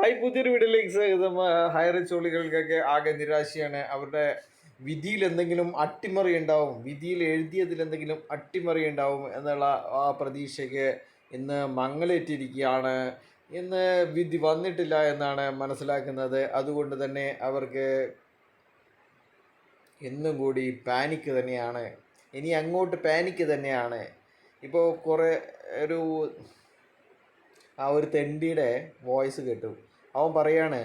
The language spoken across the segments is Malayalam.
ഹായ് പുതിയൊരു വീഡിയോയിലേക്ക് സ്വാഗതം. ഹയർ ചോളികൾക്കൊക്കെ ആകെ നിരാശയാണ്. അവരുടെ വിധിയിൽ എന്തെങ്കിലും അട്ടിമറി ഉണ്ടാവും വിധിയിൽ എഴുതിയതിൽ എന്തെങ്കിലും അട്ടിമറി ഉണ്ടാവും എന്നുള്ള ആ പ്രതീക്ഷയ്ക്ക് ഇന്ന് മങ്ങലേറ്റിരിക്കുകയാണ്. ഇന്ന് വിധി വന്നിട്ടില്ല എന്നാണ് മനസ്സിലാക്കുന്നത്. അതുകൊണ്ട് തന്നെ അവർക്ക് എന്നും കൂടി പാനിക്ക് തന്നെയാണ്. ഇനി അങ്ങോട്ട് പാനിക്ക് തന്നെയാണ്. ഇപ്പോൾ കുറേ ഒരു ആ ഒരു തെണ്ടിയുടെ വോയിസ് കേട്ടു. അവൻ പറയാണ്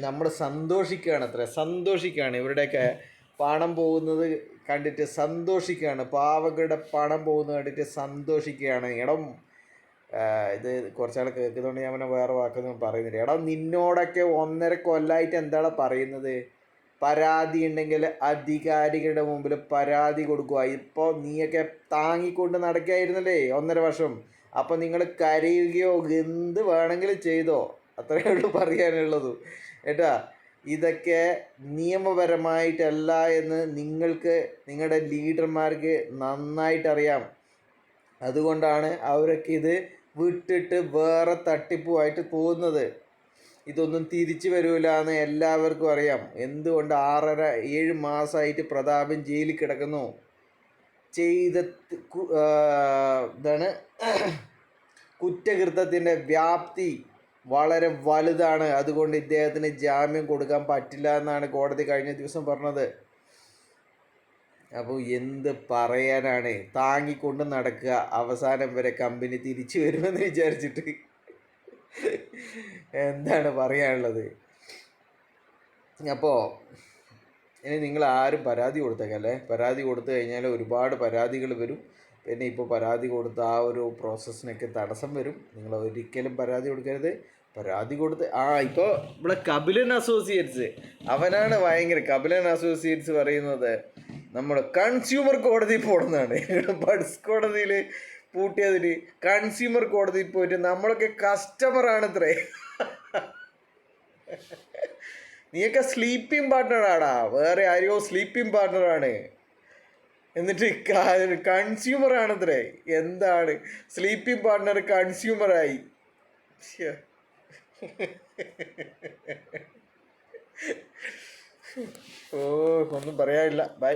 നമ്മൾ സന്തോഷിക്കുകയാണ് അത്ര സന്തോഷിക്കുകയാണ്. ഇവരുടെയൊക്കെ പണം പോകുന്നത് കണ്ടിട്ട് സന്തോഷിക്കുകയാണ്. പാവകളുടെ പണം പോകുന്നത് കണ്ടിട്ട് സന്തോഷിക്കുകയാണ്. ഇടം ഇത് കുറച്ചാൾ കേൾക്കുന്നതുകൊണ്ട് ഞാൻ പിന്നെ വേറെ വാക്കൊന്നും പറയുന്നില്ല. എടാ നിന്നോടൊക്കെ ഒന്നര കൊല്ലായിട്ട് എന്താണ് പറയുന്നത്? പരാതി ഉണ്ടെങ്കിൽ അധികാരികളുടെ മുമ്പിൽ പരാതി കൊടുക്കുക. ഇപ്പോൾ നീയൊക്കെ താങ്ങിക്കൊണ്ട് നടക്കുകയായിരുന്നല്ലേ ഒന്നര വർഷം? അപ്പോൾ നിങ്ങൾ കരയുകയോ എന്ത് വേണമെങ്കിലും ചെയ്തോ? അത്രയേ ഉള്ളൂ പറയാനുള്ളത്. ഏട്ടാ ഇതൊക്കെ നിയമപരമായിട്ടല്ല എന്ന് നിങ്ങൾക്ക് നിങ്ങളുടെ ലീഡർമാർക്ക് നന്നായിട്ടറിയാം. അതുകൊണ്ടാണ് അവരൊക്കെ ഇത് വിട്ടിട്ട് വേറെ തട്ടിപ്പുമായിട്ട് പോകുന്നത്. ഇതൊന്നും തിരിച്ചു വരൂല എന്ന് എല്ലാവർക്കും അറിയാം. എന്തുകൊണ്ട് ആറര ഏഴ് മാസമായിട്ട് പ്രതാപൻ ജയിലിൽ കിടക്കുന്നു? ചെയ്ത ഇതാണ് കുറ്റകൃത്യത്തിന്റെ വ്യാപ്തി വളരെ വലുതാണ്. അതുകൊണ്ട് ഇദ്ദേഹത്തിന് ജാമ്യം കൊടുക്കാൻ പറ്റില്ല എന്നാണ് കോടതി കഴിഞ്ഞ ദിവസം പറഞ്ഞത്. അപ്പോൾ എന്ത് പറയാനാണ്? താങ്ങിക്കൊണ്ട് നടക്കുക. അവസാനം വരെ കമ്പനി തിരിച്ചു വരുമെന്ന് വിചാരിച്ചിട്ട് എന്താണ് പറയാനുള്ളത്? അപ്പോൾ ഇനി നിങ്ങൾ ആരും പരാതി കൊടുത്തേക്കല്ലേ? പരാതി കൊടുത്തു കഴിഞ്ഞാൽ ഒരുപാട് പരാതികൾ വരും. പിന്നെ ഇപ്പോൾ പരാതി കൊടുത്ത ആ ഒരു പ്രോസസ്സിനൊക്കെ തടസ്സം വരും. നിങ്ങൾ ഒരിക്കലും പരാതി കൊടുക്കരുത്. പരാതി കൊടുത്ത് ആ ഇപ്പോൾ ഇവിടെ കപിലൻ അസോസിയേറ്റ്സ് അവനാണ് ഭയങ്കര കപിലൻ അസോസിയേറ്റ്സ് പറയുന്നത് നമ്മൾ കൺസ്യൂമർ കോടതി പോണെന്നാണ് ബഡ്സ് കോടതിയിൽ പൂട്ടിയതിന് കൺസ്യൂമർ കോടതിയിൽ പോയിട്ട് നമ്മളൊക്കെ കസ്റ്റമറാണ് ഇത്രേ. നീയൊക്കെ സ്ലീപ്പിംഗ് പാർട്ട്ണറാടാ വേറെ ആരെയോ സ്ലീപ്പിംഗ് പാർട്ട്ണറാണ് എന്നിട്ട് കൺസ്യൂമർ ആണത്രേ. എന്താണ്? Sleeping partner കൺസ്യൂമറായി. ഓ ഒന്നും പറയാനില്ല. ബൈ